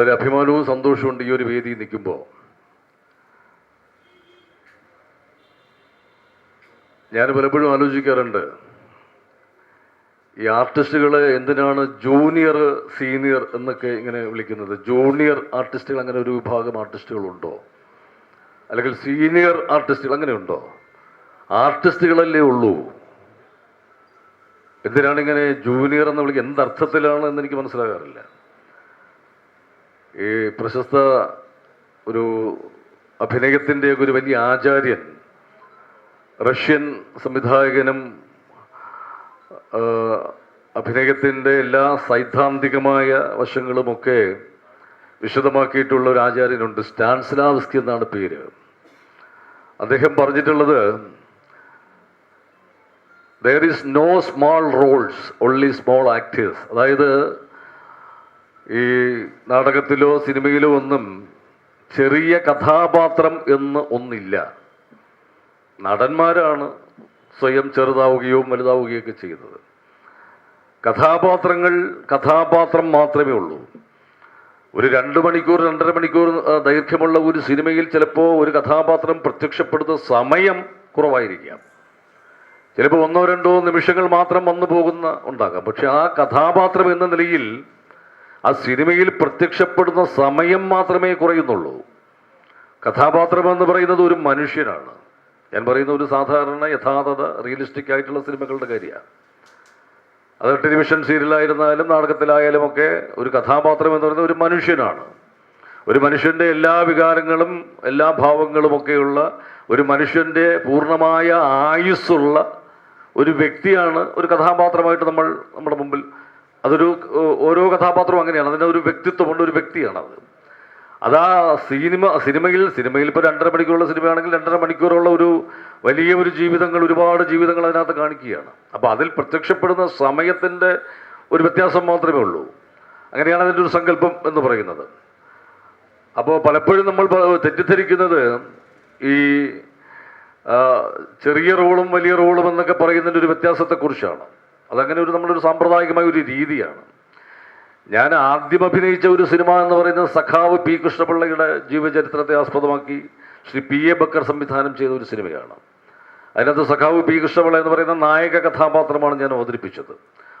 വളരെ അഭിമാനവും സന്തോഷവും ഈ ഒരു വേദിയിൽ നിൽക്കുമ്പോൾ ഞാൻ പലപ്പോഴും ആലോചിക്കാറുണ്ട് ഈ ആർട്ടിസ്റ്റുകളെ എന്തിനാണ് ജൂനിയർ സീനിയർ എന്നൊക്കെ ഇങ്ങനെ വിളിക്കുന്നത്? ജൂനിയർ ആർട്ടിസ്റ്റുകൾ അങ്ങനെ ഒരു വിഭാഗം ആർട്ടിസ്റ്റുകളുണ്ടോ? അല്ലെങ്കിൽ സീനിയർ ആർട്ടിസ്റ്റുകൾ അങ്ങനെയുണ്ടോ ആർട്ടിസ്റ്റുകളല്ലേ ഉള്ളൂ. എന്തിനാണ് ഇങ്ങനെ ജൂനിയർ എന്ന് വിളിക്കുക എന്തർത്ഥത്തിലാണ് എന്ന് എനിക്ക് മനസ്സിലാകാറില്ല. ഈ പ്രശസ്ത ഒരു അഭിനയത്തിന്റെ ഒരു വലിയ ആചാര്യൻ റഷ്യൻ സംവിധായകനും അഭിനയത്തിന്റെ എല്ലാ സൈദ്ധാന്തികമായ വശങ്ങളുമൊക്കെ വിശദമാക്കിയിട്ടുള്ള ഒരു ആചാര്യനുണ്ട് സ്റ്റാൻസ്ലാവ്സ്കി എന്നാണ് പേര്. അദ്ദേഹം പറഞ്ഞിട്ടുള്ളത് there is no small roles only small actors അതായത് ഈ നാടകത്തിലോ സിനിമയിലോ ഒന്നും ചെറിയ കഥാപാത്രം എന്ന് ഒന്നില്ല. നടന്മാരാണ് സ്വയം ചെറുതാവുകയോ വലുതാവുകയോ ഒക്കെ ചെയ്യുന്നത് കഥാപാത്രങ്ങൾ കഥാപാത്രം മാത്രമേ ഉള്ളൂ. ഒരു രണ്ട് മണിക്കൂർ രണ്ടര മണിക്കൂർ ദൈർഘ്യമുള്ള ഒരു സിനിമയിൽ ചിലപ്പോൾ ഒരു കഥാപാത്രം പ്രത്യക്ഷപ്പെടുന്ന സമയം കുറവായിരിക്കാം. ചിലപ്പോൾ ഒന്നോ രണ്ടോ നിമിഷങ്ങൾ മാത്രം വന്നു പോകുന്ന ഉണ്ടാകാം. പക്ഷെ ആ കഥാപാത്രം എന്ന നിലയിൽ ആ സിനിമയിൽ പ്രത്യക്ഷപ്പെടുന്ന സമയം മാത്രമേ കുറയുന്നുള്ളൂ. കഥാപാത്രം എന്ന് പറയുന്നത് ഒരു മനുഷ്യനാണ്. ഞാൻ പറയുന്ന ഒരു സാധാരണ യഥാർത്ഥത റിയലിസ്റ്റിക് ആയിട്ടുള്ള സിനിമകളുടെ കാര്യമാണ്. അത് ടെലിവിഷൻ സീരിയലായിരുന്നാലും നാടകത്തിലായാലും ഒക്കെ ഒരു കഥാപാത്രം എന്ന് പറയുന്നത് ഒരു മനുഷ്യനാണ്. ഒരു മനുഷ്യന്റെ എല്ലാ വികാരങ്ങളും എല്ലാ ഭാവങ്ങളും ഒക്കെയുള്ള ഒരു മനുഷ്യന്റെ പൂർണമായ ആയുസ്സുള്ള ഒരു വ്യക്തിയാണ് ഒരു കഥാപാത്രമായിട്ട് നമ്മൾ നമ്മുടെ മുമ്പിൽ അതൊരു ഓരോ കഥാപാത്രവും അങ്ങനെയാണ്. അതിന്റെ ഒരു വ്യക്തിത്വമുണ്ട് ഒരു വ്യക്തിയാണ് അത്. അതാ സിനിമ സിനിമയിൽ സിനിമയിൽ ഇപ്പോൾ രണ്ടര മണിക്കൂറുള്ള സിനിമയാണെങ്കിൽ രണ്ടര മണിക്കൂറുള്ള ഒരു വലിയ ഒരു ജീവിതങ്ങൾ ഒരുപാട് ജീവിതങ്ങൾ അതിനകത്ത് കാണിക്കുകയാണ്. അപ്പോൾ അതിൽ പ്രത്യക്ഷപ്പെടുന്ന സമയത്തിന്റെ ഒരു വ്യത്യാസം മാത്രമേ ഉള്ളൂ. അങ്ങനെയാണ് അതിന്റെ ഒരു സങ്കല്പം എന്ന് പറയുന്നത്. അപ്പോൾ പലപ്പോഴും നമ്മൾ തെറ്റിദ്ധരിക്കുന്നത് ഈ ചെറിയ റോളും വലിയ റോളും എന്നൊക്കെ പറയുന്നതിന്റെ ഒരു വ്യത്യാസത്തെക്കുറിച്ചാണ്. അതങ്ങനെ ഒരു നമ്മളൊരു സാമ്പ്രദായികമായ ഒരു രീതിയാണ്. ഞാൻ ആദ്യം അഭിനയിച്ച ഒരു സിനിമ എന്ന് പറയുന്നത് സഖാവ് പി കൃഷ്ണപിള്ളയുടെ ജീവചരിത്രത്തെ ആസ്പദമാക്കി ശ്രീ പി എ ബക്കർ സംവിധാനം ചെയ്ത ഒരു സിനിമയാണ്. അതിനകത്ത് സഖാവ് പി കൃഷ്ണപിള്ള എന്ന് പറയുന്ന നായക കഥാപാത്രമാണ് ഞാൻ അവതരിപ്പിച്ചത്.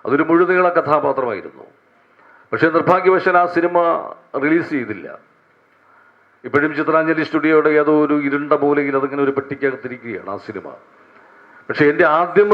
അതൊരു മുഴുനീള കഥാപാത്രമായിരുന്നു. പക്ഷേ നിർഭാഗ്യവശാൽ ആ സിനിമ റിലീസ് ചെയ്തില്ല. ഇപ്പോഴും ചിത്രാഞ്ജലി സ്റ്റുഡിയോയുടെ ഏതോ ഒരു ഇരുണ്ട മൂലയിൽ അതിങ്ങനെ ഒരു പെട്ടിക്കകത്തിരിക്കുകയാണ് ആ സിനിമ. പക്ഷേ എന്റെ ആദ്യം